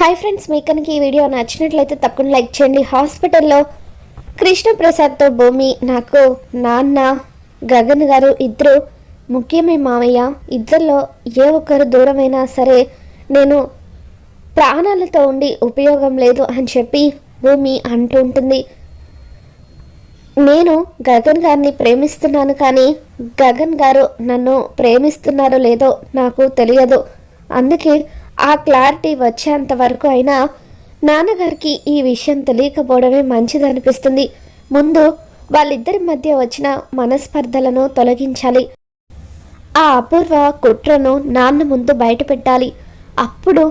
Hi friends మీ కనుక ఈ video నచ్చినట్లయితే తప్పకుండా లైక్ చేయండి. హాస్పిటల్లో కృష్ణప్రసాద్తో భూమి నాకు నాన్న గగన్ గారు ఇద్దరు ముఖ్యమే మామయ్య. ఇద్దరిలో ఏ ఒక్కరు దూరమైనా సరే నేను ప్రాణాలతో ఉండి ఉపయోగం లేదు అని చెప్పి భూమి అంటూ ఉంటుంది. నేను గగన్ గారిని ప్రేమిస్తున్నాను కానీ గగన్ గారు నన్ను ప్రేమిస్తున్నారో లేదో నాకు తెలియదు. అందుకే ఆ క్లారిటీ వచ్చేంత వరకు అయినా నాన్నగారికి ఈ విషయం తెలియకపోవడమే మంచిదనిపిస్తుంది. ముందు వాళ్ళిద్దరి మధ్య వచ్చిన మనస్పర్ధలను తొలగించాలి. ఆ అపూర్వ కుట్రను నాన్న ముందు బయట పెట్టాలి అప్పుడు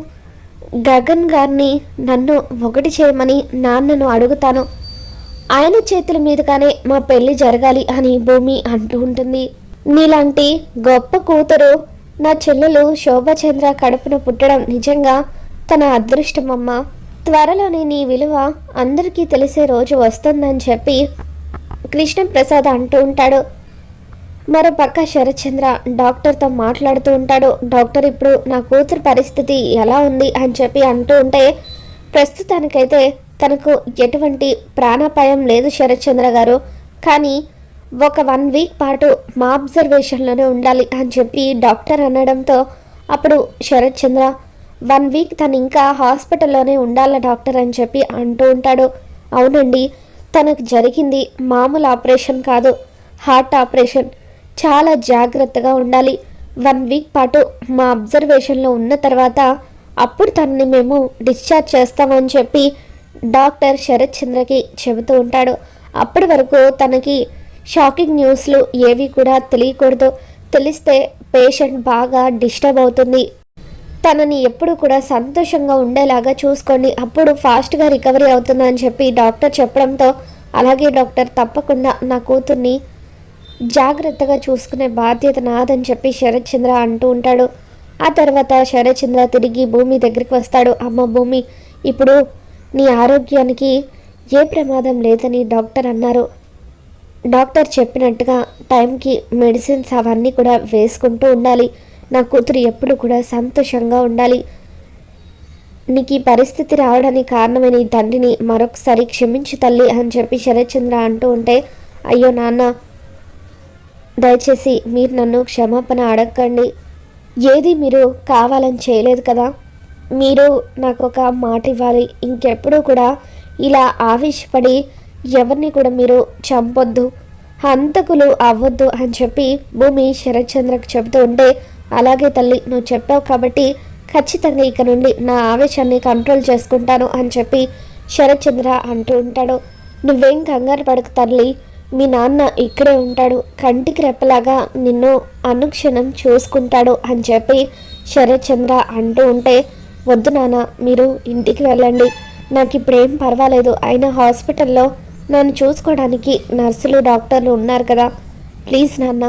గగన్ గారిని నన్ను ఒకటి చేయమని నాన్నను అడుగుతాను. ఆయన చేతుల మీదుగానే మా పెళ్ళి జరగాలి అని భూమి అంటూ ఉంటుంది. నీలాంటి గొప్ప కూతురు నా చెల్లెలు శోభచంద్ర కడుపును పుట్టడం నిజంగా తన అదృష్టమమ్మ. త్వరలోనే నీ విలువ అందరికీ తెలిసే రోజు వస్తుందని చెప్పి కృష్ణప్రసాద్ అంటూ ఉంటాడు. మరో పక్క శరత్చంద్ర డాక్టర్తో మాట్లాడుతూ ఉంటాడు. డాక్టర్ ఇప్పుడు నా కూతురు పరిస్థితి ఎలా ఉంది? అని చెప్పి అంటూ ఉంటే ప్రస్తుతానికైతే తనకు ఎటువంటి ప్రాణాపాయం లేదు శరత్చంద్ర గారు. కానీ ఒక వన్ వీక్ పాటు మా అబ్జర్వేషన్లోనే ఉండాలి అని చెప్పి డాక్టర్ అనడంతో అప్పుడు శరత్ చంద్ర వన్ వీక్ తను ఇంకా హాస్పిటల్లోనే ఉండాల డాక్టర్? అని చెప్పి అంటూ ఉంటాడు. అవునండి తనకు జరిగింది మామూలు ఆపరేషన్ కాదు హార్ట్ ఆపరేషన్. చాలా జాగ్రత్తగా ఉండాలి. వన్ వీక్ పాటు మా అబ్జర్వేషన్లో ఉన్న తర్వాత అప్పుడు తనని మేము డిశ్చార్జ్ చేస్తామని చెప్పి డాక్టర్ శరత్ చంద్రకి చెబుతూ ఉంటాడు. అప్పటి వరకు తనకి షాకింగ్ న్యూస్లు ఏవి కూడా తెలియకూడదు. తెలిస్తే పేషెంట్ బాగా డిస్టర్బ్ అవుతుంది. తనని ఎప్పుడు కూడా సంతోషంగా ఉండేలాగా చూసుకోండి. అప్పుడు ఫాస్ట్గా రికవరీ అవుతుందని చెప్పి డాక్టర్ చెప్పడంతో అలాగే డాక్టర్ తప్పకుండా నా కూతుర్ని జాగ్రత్తగా చూసుకునే బాధ్యత నాదని చెప్పి శరత్ చంద్ర అంటూ ఉంటాడు. ఆ తర్వాత శరత్ చంద్ర తిరిగి భూమి దగ్గరికి వస్తాడు. అమ్మ భూమి ఇప్పుడు నీ ఆరోగ్యానికి ఏ ప్రమాదం లేదని డాక్టర్ అన్నారు. డాక్టర్ చెప్పినట్టుగా టైంకి మెడిసిన్స్ అవన్నీ కూడా వేసుకుంటూ ఉండాలి. నా కూతురు ఎప్పుడు కూడా సంతోషంగా ఉండాలి. నీకు ఈ పరిస్థితి రావడానికి కారణమైన ఈ తండ్రిని మరొకసారి క్షమించు తల్లి అని చెప్పి శరత్చంద్ర అంటూ ఉంటే అయ్యో నాన్న దయచేసి మీరు నన్ను క్షమాపణ అడగండి. ఏది మీరు కావాలని చేయలేదు కదా. మీరు నాకు ఒక మాట ఇవ్వాలి. ఇంకెప్పుడు కూడా ఇలా ఆవేశపడి ఎవరిని కూడా మీరు చంపొద్దు. హంతకులు అవ్వద్దు అని చెప్పి భూమి శరత్చంద్రకు చెబుతూ ఉంటే అలాగే తల్లి నువ్వు చెప్పావు కాబట్టి ఖచ్చితంగా ఇక నుండి నా ఆవేశాన్ని కంట్రోల్ చేసుకుంటాను అని చెప్పి శరత్చంద్ర అంటూ ఉంటాడు. నువ్వేం కంగారు పడకు తల్లి మీ నాన్న ఇక్కడే ఉంటాడు. కంటికి రెప్పలాగా నిన్ను అనుక్షణం చూసుకుంటాడు అని చెప్పి శరత్చంద్ర అంటూ ఉంటే వద్దు నాన్న మీరు ఇంటికి వెళ్ళండి. నాకు ఇప్పుడేం పర్వాలేదు. అయినా హాస్పిటల్లో నన్ను చూసుకోవడానికి నర్సులు డాక్టర్లు ఉన్నారు కదా. ప్లీజ్ నాన్న.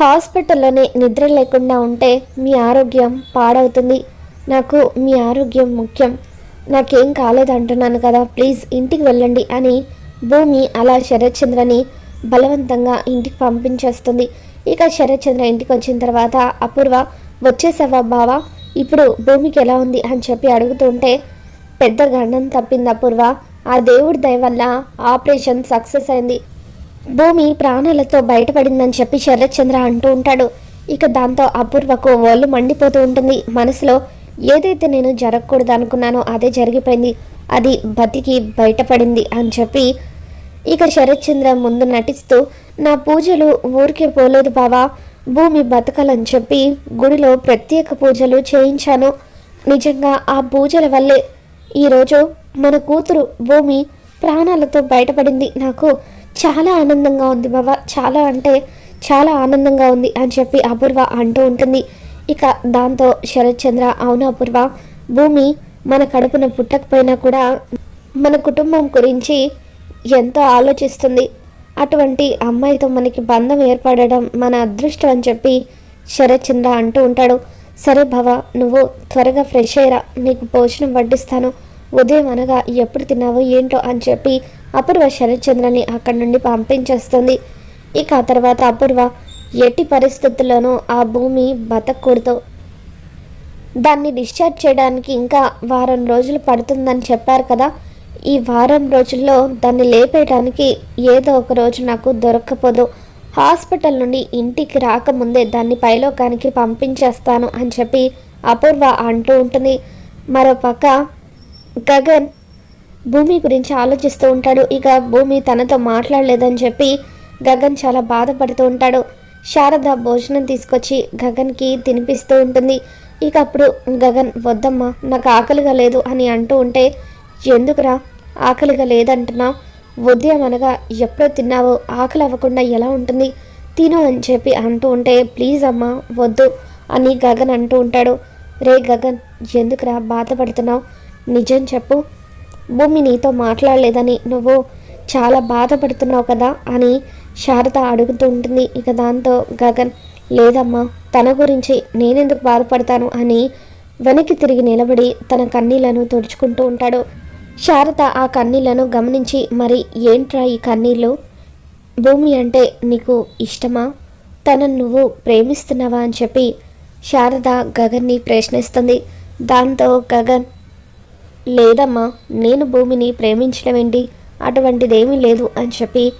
హాస్పిటల్లోనే నిద్ర లేకుండా ఉంటే మీ ఆరోగ్యం పాడవుతుంది. నాకు మీ ఆరోగ్యం ముఖ్యం. నాకేం కాలేదంటున్నాను కదా. ప్లీజ్ ఇంటికి వెళ్ళండి అని భూమి అలా శరత్చంద్రని బలవంతంగా ఇంటికి పంపించేస్తుంది. ఇక శరత్చంద్ర ఇంటికి వచ్చిన తర్వాత అపూర్వ వచ్చేసావా బావా? ఇప్పుడు భూమికి ఎలా ఉంది? అని చెప్పి అడుగుతుంటే పెద్ద గండం తప్పింది అపూర్వ. ఆ దేవుడి దయ వల్ల ఆపరేషన్ సక్సెస్ అయింది. భూమి ప్రాణాలతో బయటపడిందని చెప్పి శరత్చంద్ర అంటూ ఉంటాడు. ఇక దాంతో అపూర్వకు ఒళ్ళు మండిపోతూ ఉంటుంది. మనసులో ఏదైతే నేను జరగకూడదు అనుకున్నానో అదే జరిగిపోయింది. అది బతికి బయటపడింది అని చెప్పి ఇక శరత్చంద్ర ముందు నటిస్తూ నా పూజలు ఊరికే పోలేదు బావా. భూమి బతకాలని చెప్పి గుడిలో ప్రత్యేక పూజలు చేయించాను. నిజంగా ఆ పూజల వల్లే ఈరోజు మన కూతురు భూమి ప్రాణాలతో బయటపడింది. నాకు చాలా ఆనందంగా ఉంది బాబా చాలా అంటే చాలా ఆనందంగా ఉంది అని చెప్పి అపూర్వ అంటూ ఉంటుంది. ఇక దాంతో శరత్చంద్ర అవును అపూర్వ భూమి మన కడుపున పుట్టకపోయినా కూడా మన కుటుంబం గురించి ఎంతో ఆలోచిస్తుంది. అటువంటి అమ్మాయితో మనకి బంధం ఏర్పడడం మన అదృష్టం అని చెప్పి శరత్చంద్ర అంటూ ఉంటాడు. సరే భవ నువ్వు త్వరగా ఫ్రెష్ అయ్యరా. నీకు భోజనం వడ్డిస్తాను. ఉదయం అనగా ఎప్పుడు తిన్నావో ఏంటో అని చెప్పి అపూర్వ శరత్చంద్రని అక్కడి నుండి పంపించేస్తుంది. ఇక ఆ తర్వాత అపూర్వ ఎట్టి పరిస్థితుల్లోనూ ఆ భూమి బతకూడదు. దాన్ని డిశ్చార్జ్ చేయడానికి ఇంకా వారం రోజులు పడుతుందని చెప్పారు కదా. ఈ వారం రోజుల్లో దాన్ని లేపేయడానికి ఏదో ఒక రోజు నాకు దొరక్కపోదు. హాస్పిటల్ నుండి ఇంటికి రాకముందే దాన్ని పైలోకానికి పంపించేస్తాను అని చెప్పి అపూర్వ అంటూ ఉంటుంది. మరోపక్క గగన్ భూమి గురించి ఆలోచిస్తూ ఉంటాడు. ఇక భూమి తనతో మాట్లాడలేదని చెప్పి గగన్ చాలా బాధపడుతూ ఉంటాడు. శారద భోజనం తీసుకొచ్చి గగన్కి తినిపిస్తూ ఉంటుంది. ఇక అప్పుడు గగన్ వద్దమ్మా నాకు ఆకలిగా లేదు అని అంటూ ఉంటే ఎందుకురా? ఆకలిగా లేదంటున్నావు? ఉదయం అనగా ఎప్పుడో తిన్నావో ఆకలి అవ్వకుండా ఎలా ఉంటుంది? తిను అని చెప్పి అంటూ ఉంటే ప్లీజ్ అమ్మా వద్దు అని గగన్ అంటూ ఉంటాడు. రే గగన్ ఎందుకురా బాధపడుతున్నావు? నిజం చెప్పు. భూమి నీతో మాట్లాడలేదని నువ్వు చాలా బాధపడుతున్నావు కదా అని శారద అడుగుతూ ఉంటుంది. ఇక దాంతో గగన్ లేదమ్మా తన గురించి నేనెందుకు బాధపడతాను అని వెనక్కి తిరిగి నిలబడి తన కన్నీళ్ళను తుడుచుకుంటూ ఉంటాడు. శారద ఆ కన్నీళ్ళను గమనించి మరి ఏంట్రా ఈ కన్నీళ్ళు భూమి అంటే నీకు ఇష్టమా? తనను నువ్వు ప్రేమిస్తున్నావా? అని చెప్పి శారద గగన్ని ప్రశ్నిస్తుంది. దాంతో గగన్ లేదమ్మా నేను భూమిని ప్రేమించడం ఏంటి అటువంటిదేమీ లేదు అని చెప్పి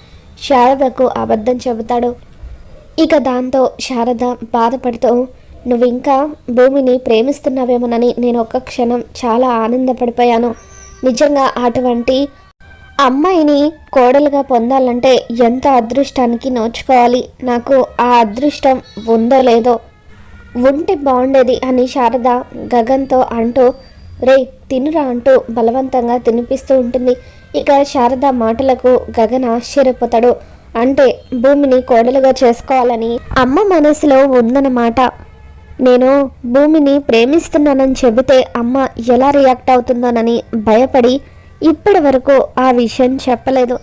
శారదకు అబద్ధం చెబుతాడు. ఇక దాంతో శారద బాధపడుతూ నువ్వు ఇంకా భూమిని ప్రేమిస్తున్నావేమోనని నేను ఒక్క క్షణం చాలా ఆనందపడిపోయాను. నిజంగా అటువంటి అమ్మాయిని కోడలుగా పొందాలంటే ఎంత అదృష్టానికి నోచుకోవాలి? నాకు ఆ అదృష్టం ఉందో లేదో? ఉంటే బాగుండేది అని శారద గగన్తో అంటూ రే తినురా అంటూ బలవంతంగా తినిపిస్తూ ఉంటుంది. ఇక శారద మాటలకు గగన్ ఆశ్చర్యపోతాడు. అంటే భూమిని కోడలుగా చేసుకోవాలని అమ్మ మనసులో ఉందన్నమాట. నేను భూమిని ప్రేమిస్తున్నానని చెబితే అమ్మ ఎలా రియాక్ట్ అవుతుందోనని భయపడి ఇప్పటి వరకు ఆ విషయం చెప్పలేదు.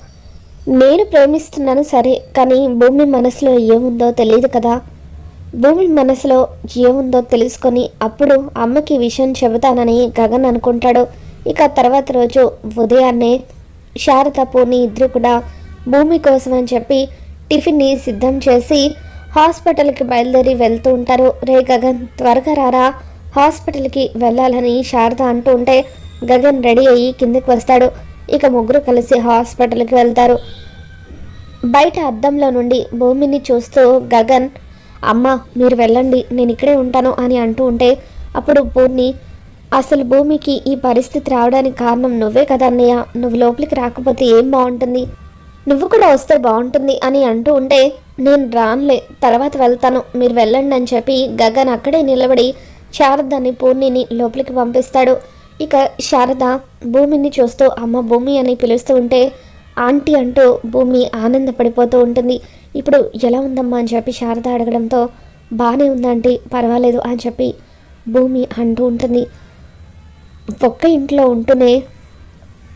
నేను ప్రేమిస్తున్నాను సరే కానీ భూమి మనసులో ఏముందో తెలియదు కదా. భూమి మనసులో ఏముందో తెలుసుకొని అప్పుడు అమ్మకి విషయం చెబుతానని గగన్ అనుకుంటాడు. ఇక తర్వాత రోజు ఉదయాన్నే శారద పూర్ణి ఇద్దరు కూడా భూమి కోసం అని చెప్పి టిఫిన్ని సిద్ధం చేసి హాస్పిటల్కి బయలుదేరి వెళ్తూ ఉంటారు. రే గగన్ త్వరగా రారా. హాస్పిటల్కి వెళ్ళాలని శారద అంటూ ఉంటే గగన్ రెడీ అయ్యి కిందకి వస్తాడు. ఇక ముగ్గురు కలిసి హాస్పిటల్కి వెళ్తారు. బయట అద్దంలో నుండి భూమిని చూస్తూ గగన్ అమ్మ మీరు వెళ్ళండి నేను ఇక్కడే ఉంటాను అని అంటూ ఉంటే అప్పుడు పూర్ణి అసలు భూమికి ఈ పరిస్థితి రావడానికి కారణం నువ్వే కదా అన్నయ్య. నువ్వు లోపలికి రాకపోతే ఏం బాగుంటుంది? నువ్వు కూడా వస్తే బాగుంటుంది అని అంటూ ఉంటే నేను రానులే తర్వాత వెళ్తాను మీరు వెళ్ళండి అని చెప్పి గగన్ అక్కడే నిలబడి శారదని పూర్ణిని లోపలికి పంపిస్తాడు. ఇక శారద భూమిని చూస్తూ అమ్మ భూమి అని పిలుస్తూ ఉంటే ఆంటీ అంటూ భూమి ఆనందపడిపోతూ ఉంటుంది. ఇప్పుడు ఎలా ఉందమ్మా అని చెప్పి శారద అడగడంతో బాగానే ఉందంటే పర్వాలేదు అని చెప్పి భూమి అంటూ ఉంటుంది. ఒక్క ఇంట్లో ఉంటూనే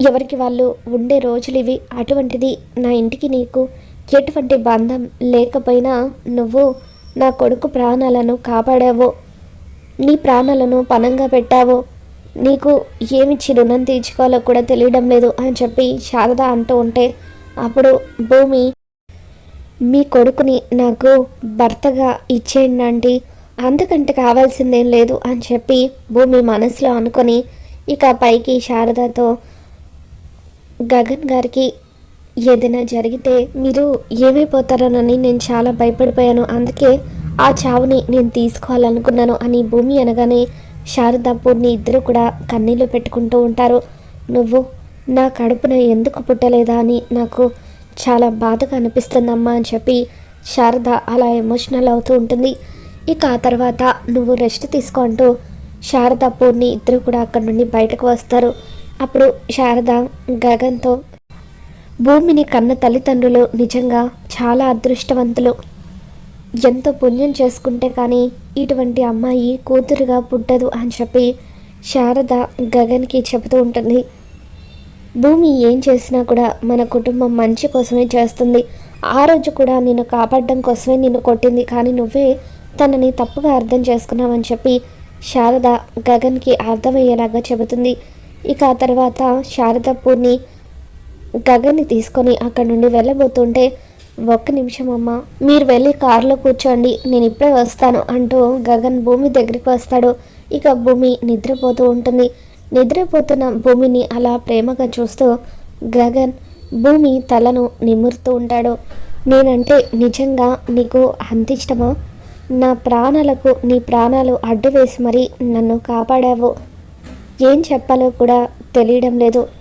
ఎవరికి వాళ్ళు ఉండే రోజులు ఇవి. అటువంటిది నా ఇంటికి నీకు ఎటువంటి బంధం లేకపోయినా నువ్వు నా కొడుకు ప్రాణాలను కాపాడావో నీ ప్రాణాలను పనంగా పెట్టావో నీకు ఏమిచ్చి రుణం తీర్చుకోవాలో కూడా తెలియడం లేదు అని చెప్పి శారద అంటూ ఉంటే అప్పుడు భూమి మీ కొడుకుని నాకు భర్తగా ఇచ్చేయండి అంటే అంతకంటే కావాల్సిందేం లేదు అని చెప్పి భూమి మనసులో అనుకొని ఇక పైకి శారదతో గగన్ గారికి ఏదైనా జరిగితే మీరు ఏమైపోతారోనని నేను చాలా భయపడిపోయాను. అందుకే ఆ చావుని నేను తీసుకోవాలనుకున్నాను అని భూమి అనగానే శారద పూర్ణి ఇద్దరు కూడా కన్నీళ్ళు పెట్టుకుంటూ ఉంటారు. నువ్వు నా కడుపున ఎందుకు పుట్టలేదా అని నాకు చాలా బాధగా అనిపిస్తుందమ్మా అని చెప్పి శారద అలా ఎమోషనల్ అవుతూ ఉంటుంది. ఇక ఆ తర్వాత నువ్వు రెస్ట్ తీసుకుంటూ శారద పూర్ణి ఇద్దరు కూడా అక్కడ నుండి బయటకు వస్తారు. అప్పుడు శారద గగన్తో భూమిని కన్న తల్లిదండ్రులు నిజంగా చాలా అదృష్టవంతులు. ఎంతో పుణ్యం చేసుకుంటే కానీ ఇటువంటి అమ్మాయి కూతురుగా పుట్టదు అని చెప్పి శారద గగన్కి చెబుతూ ఉంటుంది. భూమి ఏం చేసినా కూడా మన కుటుంబం మంచి కోసమే చేస్తుంది. ఆ రోజు కూడా నిన్ను కాపాడడం కోసమే నిన్ను కొట్టింది. కానీ నువ్వే తనని తప్పుగా అర్థం చేసుకున్నావని చెప్పి శారద గగన్కి అర్థమయ్యేలాగా చెబుతుంది. ఇక ఆ తర్వాత శారద పూర్ణి గగన్ని తీసుకొని అక్కడి నుండి వెళ్ళబోతుంటే ఒక్క నిమిషం అమ్మ మీరు వెళ్ళి కారులో కూర్చోండి నేను ఇప్పుడే వస్తాను అంటూ గగన్ భూమి దగ్గరికి వస్తాడు. ఇక భూమి నిద్రపోతూ ఉంటుంది. నిద్రపోతున్న భూమిని అలా ప్రేమగా చూస్తూ గగన్ భూమి తలను నిమురుతూ ఉంటాడు. నేనంటే నిజంగా నీకు అంత ఇష్టమా? నా ప్రాణాలకు నీ ప్రాణాలు అడ్డు వేసి మరీ నన్ను కాపాడావు. ఏం చెప్పాలో కూడా తెలియడం లేదు.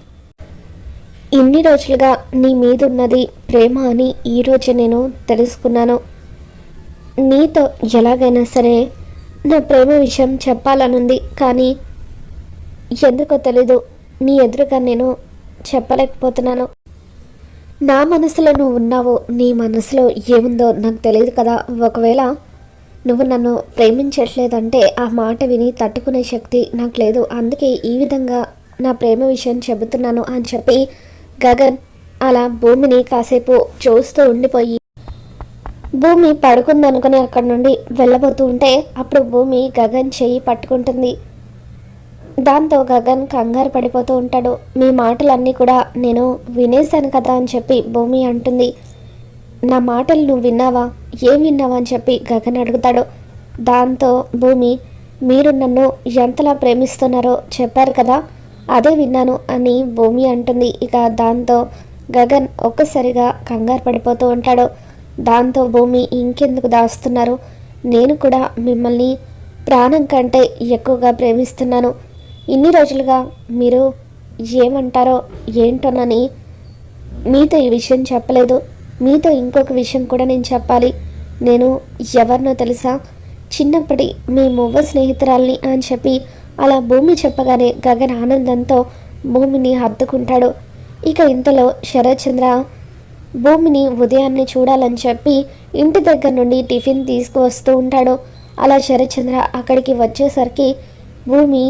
ఇన్ని రోజులుగా నీ మీదున్నది ప్రేమ అని ఈరోజు నేను తెలుసుకున్నాను. నీతో ఎలాగైనా సరే నా ప్రేమ విషయం చెప్పాలనుంది కానీ ఎందుకో తెలీదు. నీ ఎదురుగా నేను చెప్పలేకపోతున్నాను. నా మనసులో నువ్వు ఉన్నావో. నీ మనసులో ఏముందో నాకు తెలియదు కదా. ఒకవేళ నువ్వు నన్ను ప్రేమించట్లేదంటే ఆ మాట విని తట్టుకునే శక్తి నాకు లేదు. అందుకే ఈ విధంగా నా ప్రేమ విషయం చెబుతున్నాను అని చెప్పి గగన్ అలా భూమిని కాసేపు చూస్తూ ఉండిపోయి. భూమి పడుకుందనుకుని అక్కడి నుండి వెళ్ళబోతూ ఉంటే అప్పుడు భూమి గగన్ చెయ్యి పట్టుకుంటుంది. దాంతో గగన్ కంగారు పడిపోతూ ఉంటాడు. మీ మాటలన్నీ కూడా నేను వినేశాను కదా అని చెప్పి భూమి అంటుంది. నా మాటలు నువ్వు విన్నావా? ఏం విన్నావా అని చెప్పి గగన్ అడుగుతాడు. దాంతో భూమి మీరు నన్ను ఎంతలా ప్రేమిస్తున్నారో చెప్పారు కదా? అదే విన్నాను అని భూమి అంటుంది. ఇక దాంతో గగన్ ఒక్కసారిగా కంగారు పడిపోతూ ఉంటాడు. దాంతో భూమి ఇంకెందుకు దాస్తున్నారు? నేను కూడా మిమ్మల్ని ప్రాణం కంటే ఎక్కువగా ప్రేమిస్తున్నాను. ఇన్ని రోజులుగా మీరు ఏమంటారో ఏంటోనని మీతో ఈ విషయం చెప్పలేదు. మీతో ఇంకొక విషయం కూడా నేను చెప్పాలి. నేను ఎవరినో తెలుసా? చిన్నప్పటి మీ మువ్వ స్నేహితురాల్ని అని చెప్పి అలా భూమి చెప్పగానే గగన్ ఆనందంతో భూమిని హత్తుకుంటాడు. ఇక ఇంతలో శరత్చంద్ర భూమిని ఉదయాన్నే చూడాలని చెప్పి ఇంటి దగ్గర నుండి టిఫిన్ తీసుకువస్తూ ఉంటాడు. అలా శరత్చంద్ర అక్కడికి వచ్చేసరికి భూమి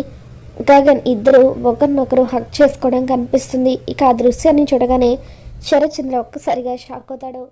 గగన్ ఇద్దరు ఒకరినొకరు హక్ చేసుకోవడం కనిపిస్తుంది. ఇక ఆ దృశ్యాన్ని చూడగానే శరత్చంద్ర ఒక్కసారిగా షాక్ అవుతాడు.